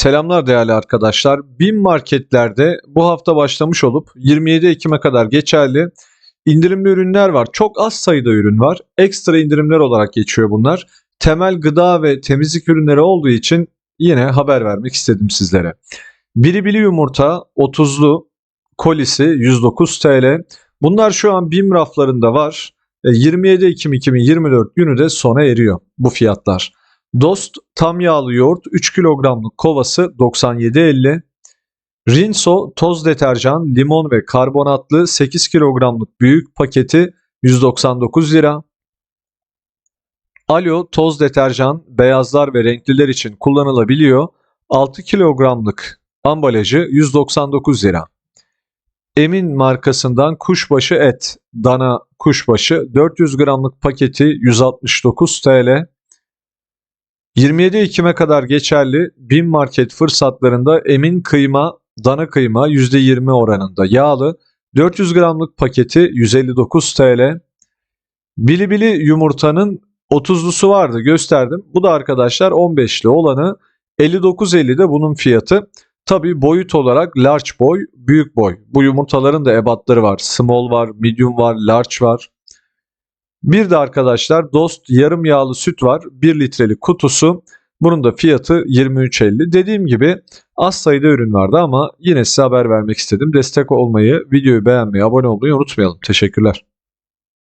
Selamlar değerli arkadaşlar. BİM marketlerde bu hafta başlamış olup 27 Ekim'e kadar geçerli indirimli ürünler var. Çok az sayıda ürün var. Ekstra indirimler olarak geçiyor bunlar. Temel gıda ve temizlik ürünleri olduğu için yine haber vermek istedim sizlere. Biribili yumurta 30'lu kolisi 109 TL. Bunlar şu an BİM raflarında var. E, 27 Ekim 2024 günü de sona eriyor bu fiyatlar. Dost tam yağlı yoğurt 3 kilogramlık kovası 97.50. Rinso toz deterjan, limon ve karbonatlı 8 kilogramlık büyük paketi 199 lira. Alo toz deterjan beyazlar ve renkliler için kullanılabiliyor. 6 kilogramlık ambalajı 199 lira. Emin markasından kuşbaşı et, dana kuşbaşı 400 gramlık paketi 169 TL. 27 Ekim'e kadar geçerli BİM market fırsatlarında emin kıyma, dana kıyma %20 oranında yağlı 400 gramlık paketi 159 TL. Bilibili yumurtanın 30'lusu vardı gösterdim. Bu da arkadaşlar 15'li olanı 59.50'de bunun fiyatı. Tabi boyut olarak large boy, büyük boy. Bu yumurtaların da ebatları var. Small var, medium var, large var. Bir de arkadaşlar Dost yarım yağlı süt var. 1 litrelik kutusu. Bunun da fiyatı 23.50. Dediğim gibi az sayıda ürün vardı ama yine size haber vermek istedim. Destek olmayı, videoyu beğenmeyi, abone olmayı unutmayalım. Teşekkürler.